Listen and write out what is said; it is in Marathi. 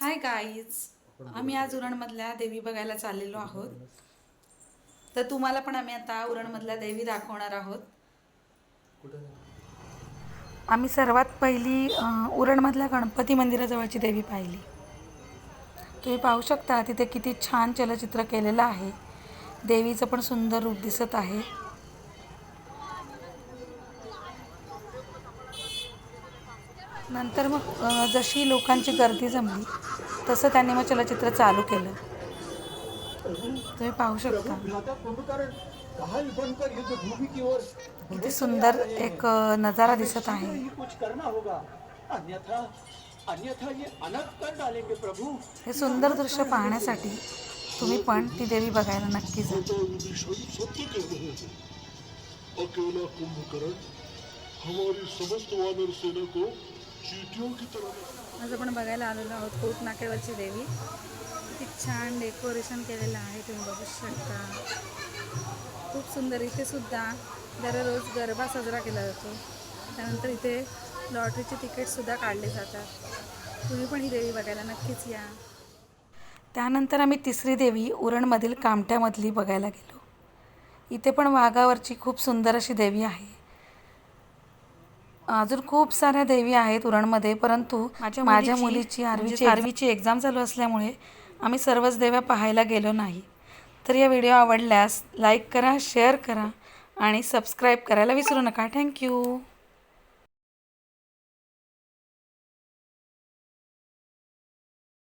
हाय गाईज आम्ही आज उरणमधल्या देवी बघायला चाललेलो आहोत. तर तुम्हाला पण आम्ही आता उरणमधल्या देवी दाखवणार आहोत. आम्ही सर्वात पहिली उरणमधल्या गणपती मंदिराजवळची देवी पाहिली. तुम्ही पाहू शकता तिथे किती छान चलचित्र केलेलं आहे. देवीचं पण सुंदर रूप दिसत आहे. नंतर मग जशी लोकांची गर्दी जमली तसं त्यांनी मग चलचित्र चालू केलं. तुम्ही पाहू शकता. किती सुंदर एक नजारा दिसत आहे. हे सुंदर दृश्य पाहण्यासाठी तुम्ही पण ती देवी बघायला नक्की जा. तो अकेला कुंभकर्ण हमारी समस्त वानर सेना को आज आपण बघायला आलेलो आहोत कोट नाक्यावरची देवी. किती छान डेकोरेशन केलेलं आहे तुम्ही बघू शकता. खूप सुंदर इथे सुद्धा दररोज गरबा साजरा केला जातो. त्यानंतर इथे लॉटरीचे तिकीटसुद्धा काढले जातात. तुम्ही पण ही देवी बघायला नक्कीच या. त्यानंतर आम्ही तिसरी देवी उरणमधील कामठ्यामधली बघायला गेलो. इथे पण वाघावरची खूप सुंदर अशी देवी आहे. अजून खूप साऱ्या देवी आहेत उरणमध्ये परंतु माझ्या माझ्या मुलीची आरवीची आरवीची एक्झाम चालू असल्यामुळे आम्ही सर्वच देव्या पाहायला गेलो नाही. तर या व्हिडिओ आवडल्यास लाईक करा शेअर करा आणि सबस्क्राईब करायला विसरू नका. थँक्यू